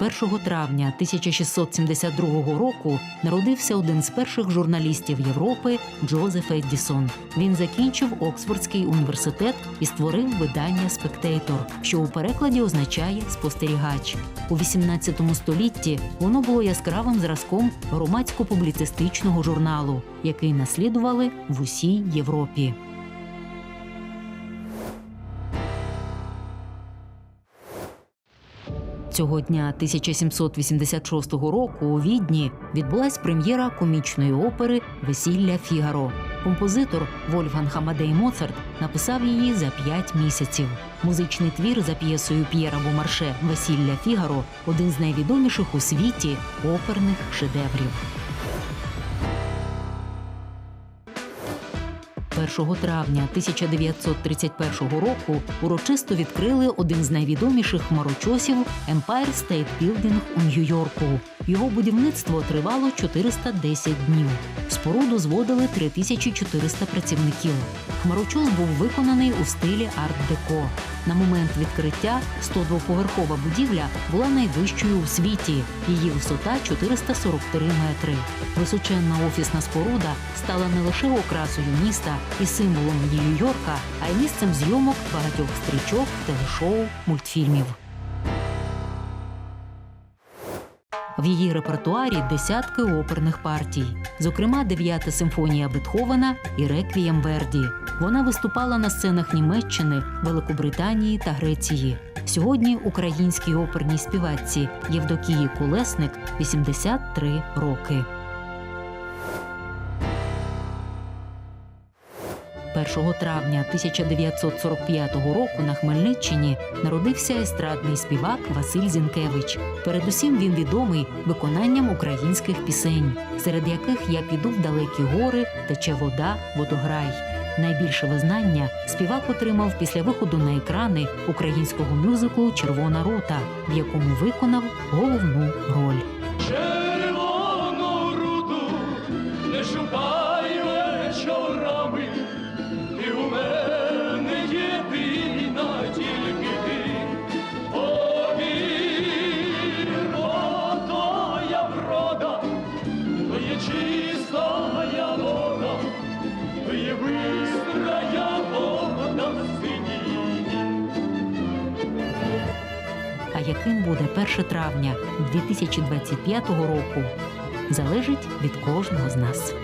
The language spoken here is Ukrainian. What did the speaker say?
1 травня 1672 року народився один з перших журналістів Європи Джозеф Еддісон. Він закінчив Оксфордський університет і створив видання Спектейтор, що у перекладі означає спостерігач. У 18 столітті воно було яскравим зразком громадсько-публіцистичного журналу, який наслідували в усій Європі. Цього дня 1786 року у Відні відбулась прем'єра комічної опери Весілля Фігаро. Композитор Вольфган Хамадей Моцарт написав її за п'ять місяців. Музичний твір за п'єсою П'єра Бомарше Весілля Фігаро один з найвідоміших у світі оперних шедеврів. 1 травня 1931 року урочисто відкрили один з найвідоміших хмарочосів Empire State Building у Нью-Йорку. Його будівництво тривало 410 днів. Споруду зводили 3400 працівників. Хмарочос був виконаний у стилі арт-деко. На момент відкриття 102-поверхова будівля була найвищою у світі. Її висота 443 метри. Височенна офісна споруда стала не лише окрасою міста і символом Нью-Йорка, а й місцем зйомок багатьох стрічок, телешоу, мультфільмів. В її репертуарі десятки оперних партій, зокрема, дев'ята симфонія Бетховена і Реквієм Верді. Вона виступала на сценах Німеччини, Великобританії та Греції. Сьогодні українській оперній співачці Євдокії Кулесник 83 роки. 1 травня 1945 року на Хмельниччині народився естрадний співак Василь Зінкевич. Передусім він відомий виконанням українських пісень, серед яких я піду в далекі гори, тече вода, водограй. Найбільше визнання співак отримав після виходу на екрани українського мюзиклу Червона рута, в якому виконав головну роль. Червону руду не шукай А яким буде 1 травня 2025 року, залежить від кожного з нас.